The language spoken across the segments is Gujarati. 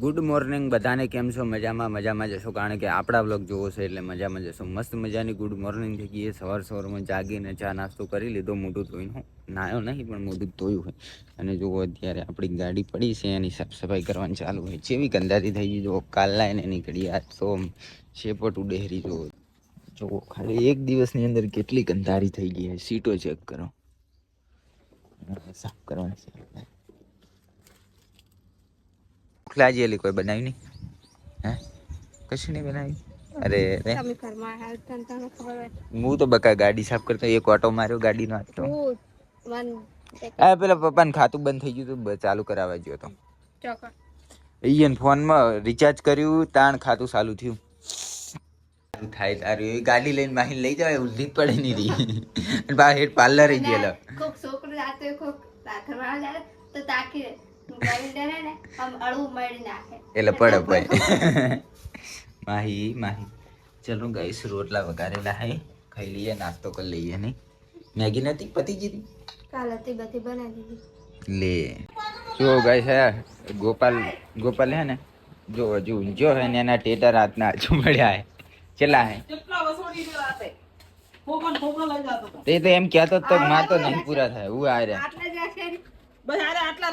ગુડ મોર્નિંગ બધાને કેમ છો? મજામાં મજામાં જશો કારણ કે આપણા બ્લોગ જોવો છે એટલે મજામાં જશો મસ્ત મજાની ગુડ મોર્નિંગ થઈ ગઈ સવાર સવારમાં જાગીને ચા નાસ્તો કરી લીધો. મોઢું ધોઈને નાયો નહીં, પણ મોઢું ધોયું હોય. અને જુઓ અત્યારે આપણી ગાડી પડી છે, એની સાફ સફાઈ કરવાની ચાલુ હોય. જેવી ગંદાથી થઈ ગઈ, જુઓ, કાલ લાઈને નીકળી આજ તો શેપટ ડેરી જુઓ. જુઓ, ખાલી એક દિવસની અંદર કેટલી ગંધારી થઈ ગઈ છે. સીટો ચેક કરો. સાફ કરવાની એલી કોઈ બનાવી નહીં? હે? કશું નહીં બનાવી? અરે રે. હું તો બકા ગાડી સાફ કરતો એક ઓટો માર્યો ગાડીનો મન આ પેલા પપ્પાને ખાતું બંધ થઈ ગયું તો ચાલુ કરાવવા ગયો તો. ઈયન ફોનમાં રિચાર્જ કર્યું તાણ ખાતું ચાલુ થયું. થાય તારું એ ગાડી લઈને માહિન લઈ જવાય ઉલધી જ પડે નહીં રહી અને હેઠ પાર્લર ગયેલો. કોક છોકરો જાતો કોક ઘરમાં જાય તો તાકી ને એટલે પડે ભાઈ. માહી માહી. ચલો ગાઈસ રોટલા વઘારેલા હે. ખાઈ લઈએ નાસ્તો કરી લઈએ નહીં? મેગી નથી પતી ગઈ કાલ હતી બધી બનાવી દીધી. લે. જો ગાઈસ હે ગોપાલ ગોપાલ હે ને જો હજુ ઊંચો હે ને એના ટેટા રાતના હજુ મળ્યા હે. કેટલા હે? તે તો એમ કહેતો તો માં તો નહીં પૂરા થાય હું આ રહ્યા. આટલા.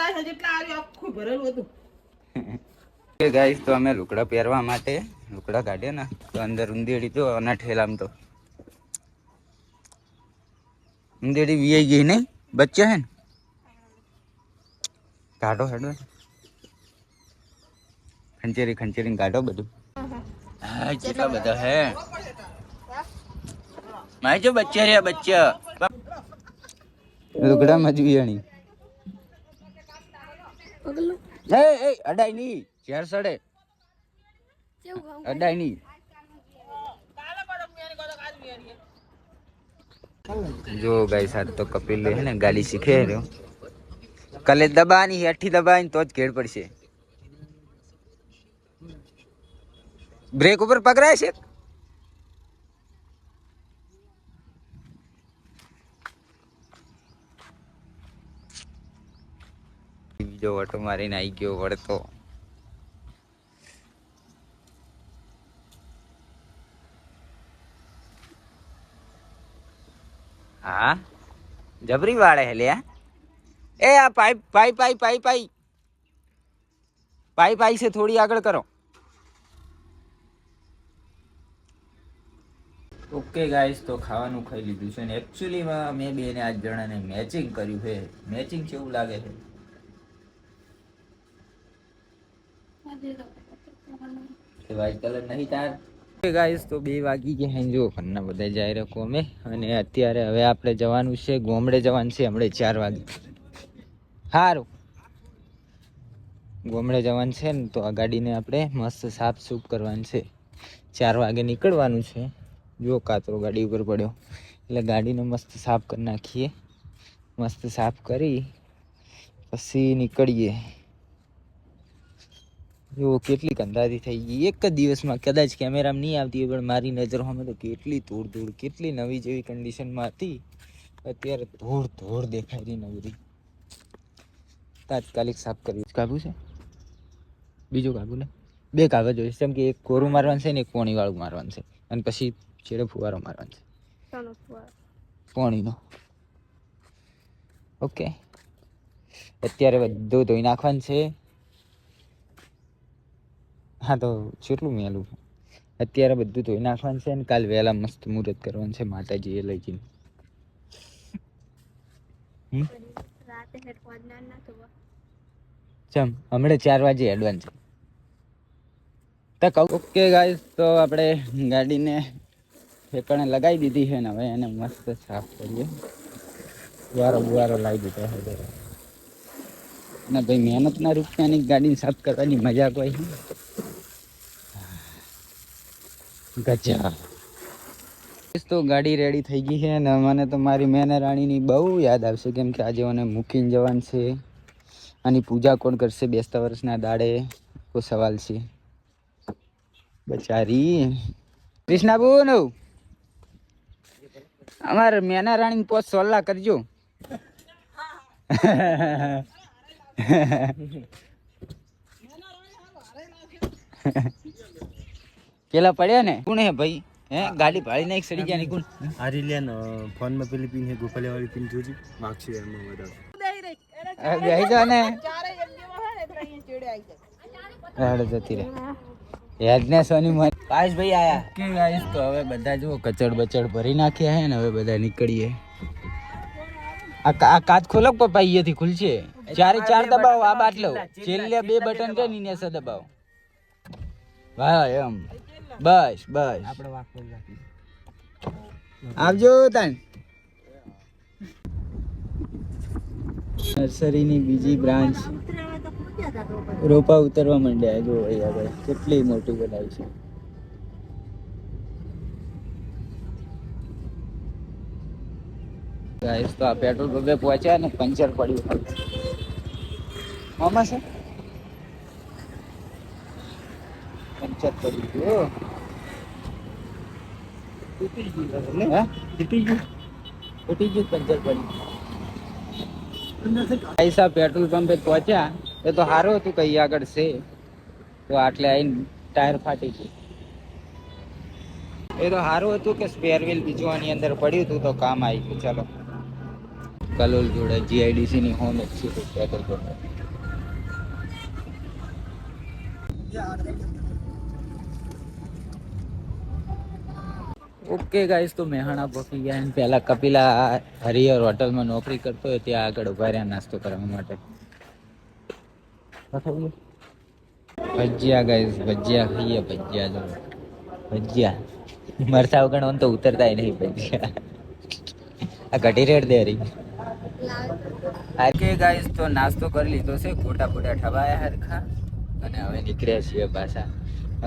ગાઈસ તો અમે લુકડા પહેરવા માટે લુકડા કાઢ્યા ને તો અંદર ઉંદેડી તો અને ઠેલામ તો. ઉંદેડી વીઆઈ ગઈ નહીં? બચ્ચા હે ને? કાઢો હેડો. ખંચેરી ખંચેરી કાઢો બધું. હા કેટલા બધા હે? માય જો બચ્ચા રહ્યા બચ્ચા. લુગડા મજવી પગલું એ એ અડાઈ નહીં ઝેર સડે. અડાઈ ની. જો ગાઈસ સાથે તો કપિલ હે ને ગાડી શીખે રહ્યો કલે દબાની હેઠી દબાની તો જ ઘેડ પડશે. બ્રેક ઉપર પકડાય છે? બીજો વટો મારીને આવી ગયો વળતો. હા? જબરી વાળે હે? લ્યા એ આ pipe pipe pipe pipe pipe. Pipe આઈ છે, થોડી આગળ કરો. ઓકે ગાઈસ તો ખાવાનું ખાઈ લીધું છે અને એકચ્યુઅલીમાં મેં બેને આજ જણાને મેચિંગ કર્યું છે. મેચિંગ કેવું લાગે છે કે હવે આપણે જવાનું છે, ગોમડે જવાનું છે ચાર વાગે. સારું ગોમડે જવાનું છે ને, તો આ ગાડીને આપણે મસ્ત સાફ સૂફ કરવાની છે. ચાર વાગે નીકળવાનું છે. જો, કાતરો ગાડી ઉપર પડ્યો. એટલે ગાડીને મસ્ત સાફ કરી નાખીએ. મસ્ત સાફ કરી, પછી નીકળીએ. જો કેટલી કંધારી થઈ ગઈ. એક જ દિવસમાં કદાચ કેમેરામાં નહીં આવતી હોય પણ મારી નજરોમાં તો કેટલી ધૂળ ધૂળ કેટલી નવી જેવી કન્ડિશનમાં હતી. અત્યારે ધૂળ ધૂળ દેખાય રહી નવરી તાત્કાલિક સાફ કરવી કાબુ છે? બીજું કાબુ ને બે કાગળ જોઈશ. જેમ કે એક કોરું મારવાનું છે ને એક પોણીવાળું મારવાનું છે. અને પછી છેડે ફુવારો મારવાનો છે. પોણીનો. ઓકે. અત્યારે બધું ધોઈ નાખવાનું છે. હા, તો કેટલું મેલું. અત્યારે બધું ધોઈ નાખવાનું છે ને, કાલ વહેલા મસ્ત મુહૂર્ત કરવાનું છે, માતાજીએ લઈ જઈને. ચમ, હમણાં ચાર વાગે એડવાન્સ તો કહું ઓકે ગાઈસ તો આપણે ગાડીને ઠેકાણે લગાવી દીધી છે ને, હવે એને મસ્ત સાફ કરીએ. બુવારો બુવારો લાવી દીધો જરા. અને ભાઈ મહેનતના રૂપિયાની ગાડીને સાફ કરવાની મજા કોઈ ગજા તો ગાડી રેડી થઈ ગઈ છે ને મને તો મારી મેના રાણીની બહુ યાદ આવશે કેમ કે આજે મને મૂકીને જવાનું છે. આની પૂજા કોણ કરશે બેસતા વર્ષના દાડે? કો સવાલ છે. બચારી. કૃષ્ણાબુન અમારે મેના રાણી પોત સલાહ કરજો. પેલા પડ્યા ને? કોણ હે ભાઈ? હે ગાડી ભાડી નાખ સડી ગયા ની કોણ? આ ફોનમાં પેલી પિન હે ગોપાલિયા વાળી પિન જોજી. માગશે એમ વધારે. ગઈ તો ને હેડ જતી રે યાદને સોની મત પાસ ભાઈ આયા. કે ગાઈસ તો હવે બધા જો કચડ બચડ ભરી નાખ્યા હે ને હવે બધા નીકળીએ. આ કાચ ખોલો પપ્પા અહીંયાથી ખુલશે? ચારે ચાર દબાવો આ બાટલો. છેલ્લે બે બટન છે ની નેસે દબાવો. વાહ એમ. બસ બસ. આપણે વાક આવજો તાન નર્સરીની બીજી બ્રાન્ચ રોપા ઉતરવા માંડ્યા જો અહીંયા ભાઈ કેટલી મોટી બનાવી છે. ગાઈસ તો આ પેટ્રોલ પંપે પહોંચ્યા ને પંચર પડ્યું. મામા છે? પંચર પડી ગયું તૂટી ગયું હે? તૂટી ગયું. તૂટી ગયું પંચર પડી. પૈસા પેટ્રોલ પંપે પહોંચ્યા એ તો સારું હતું કઈ આગળ છે. તો આટલે આવીને ટાયર ફાટી ગયું. એ તો સારું હતું કે સ્પેર વ્હીલ બીજું આની અંદર પડ્યું હતું તો કામ આવી ગયું. ચાલો. કલોલ જોડે જીઆઈડીસી ની હોમ એક્સી પેટ્રોલ પંપે. ઓકે ગાઈસ તો મહેણા પહોંચી ગયા અને પહેલાં કપિલા હરિહર હોટલમાં નોકરી કરતો હોય ત્યાં આગળ ઊભા રહ્યા નાસ્તો કરવા માટે. ભજીયા ગાઈસ ભજીયા ખાઈએ ભજીયા જો. ભજીયા. મરસા વગર તો ઉતરતા નહીં ભજીયા. આ ઘટી રેડ દે રહી ઓકે ગાઈસ તો નાસ્તો કરી લીધો છે. ખોટા ખોટા ઠવાયા હરખા. અને હવે નીકળ્યા છીએ પાછા.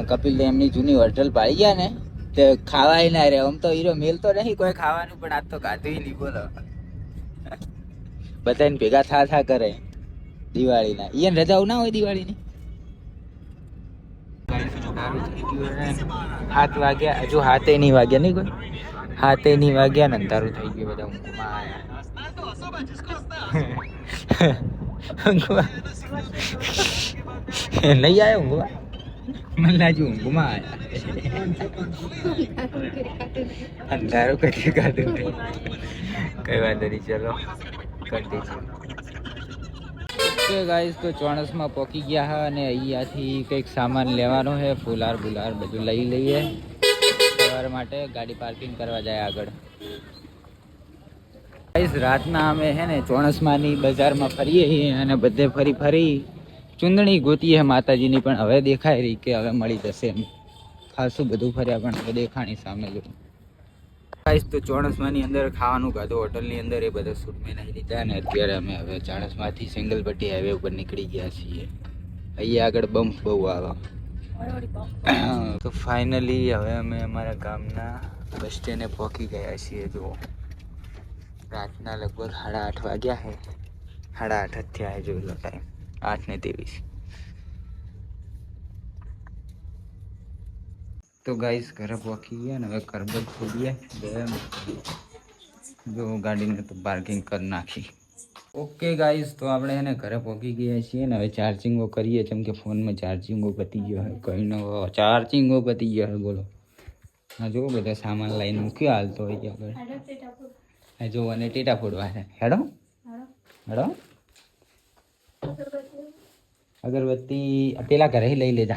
કપિલ એમની જૂની હોટલ પાડી ગયા ને. તે ખાવાય ના રે આમ તો હીરો મેલતો નહીં કોઈ ખાવાનું, પણ આજ તો ખાધું નહીં, બોલો. બધાને ભેગા થા થા કરે. દિવાળીના. ઈયન રજાઓ ના હોય દિવાળીની? હાથ વાગ્યા, હજુ હાથે નહીં વાગ્યા નહીં કોઈ? હાથે નહીં વાગ્યા ને અંધારું થઈ ગયું બધા, ઊંઘમાં આવ્યા નહીં આવ્યો ઊંઘવા? મને ઊંઘમાં અંધારું કદી કાઢું કઈ વાંધો નહીં ચલો કરી દઈશું ગાઈસ તો ચોણસમાં પોકી ગયા હા અને અહીંયાથી કંઈક સામાન લેવાનો છે. ફુલાર બુલાર બધું લઈ લઈએ. સવાર માટે ગાડી પાર્કિંગ કરવા જાય આગળ. ગાઈસ રાતના અમે હે ને ચોણસમાની બજારમાં ફરીએ છીએ અને બધે ફરી ફરી ચૂંદણી ગોતી હે માતાજીની, પણ હવે દેખાય રહી કે હવે મળી જશે એમ. ખાસું બધું ફર્યા, પણ હવે દેખાણી સામે જો. ગાઈસ તો ચોણસમાની અંદર ખાવાનું ખાધું, હોટલની અંદર એ બધા સૂટ મેં નહીં લીધા અને અત્યારે અમે હવે ચાણસમાંથી સિંગલપટ્ટી હાઈવે ઉપર નીકળી ગયા છીએ. અહીંયા આગળ બમ્પ બહુ આવે. તો ફાઇનલી હવે અમે અમારા ગામના બસ સ્ટેન્ડે પહોંચી ગયા છીએ જો રાતના લગભગ સાડા આઠ વાગ્યા છે. સાડા આઠ જ થયા જોઈ લો ટાઈમ આઠ ને ત્રેવીસ. તો ગાઈસ ઘરે પહોંચી ગયા ને હવે કરબત ખોલીએ જો ગાડીને તો પાર્કિંગ કરી નાખી. ઓકે ગાઈસ તો આપણે એને ઘરે પહોંચી ગયા છીએ ને હવે ચાર્જિંગો કરીએ. જેમ કે ફોનમાં ચાર્જિંગો પતી ગયો હોય કંઈ ન ચાર્જિંગો પતી ગયો હોય બોલો. હા જો બધા સામાન લઈને મૂક્યો હાલ તો અહીંયા આગળ હા જો અને ટેટા ફોડવા છે. હેડો. હેડો. અગરબત્તી પેલા ઘરે લઈ લેજા.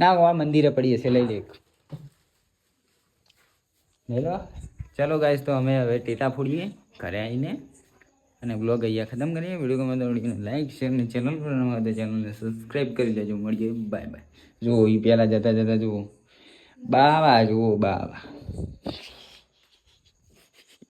ના આ મંદિરે પડી હશે, લઈ લે હેલો? ચાલો ગાઈસ તો અમે હવે ટેટા ફોડીએ, ઘરે આવીને. અને બ્લોગ અહીંયા ખતમ કરીએ. વીડિયો ગમે તો લાઈક શેર ને ચેનલ પર નવા હોય તો ચેનલને સબસ્ક્રાઈબ કરી લેજો. મળીએ. બાય બાય જુઓ એ પહેલાં જતા જતા જુઓ. બાવા જુઓ બાવા.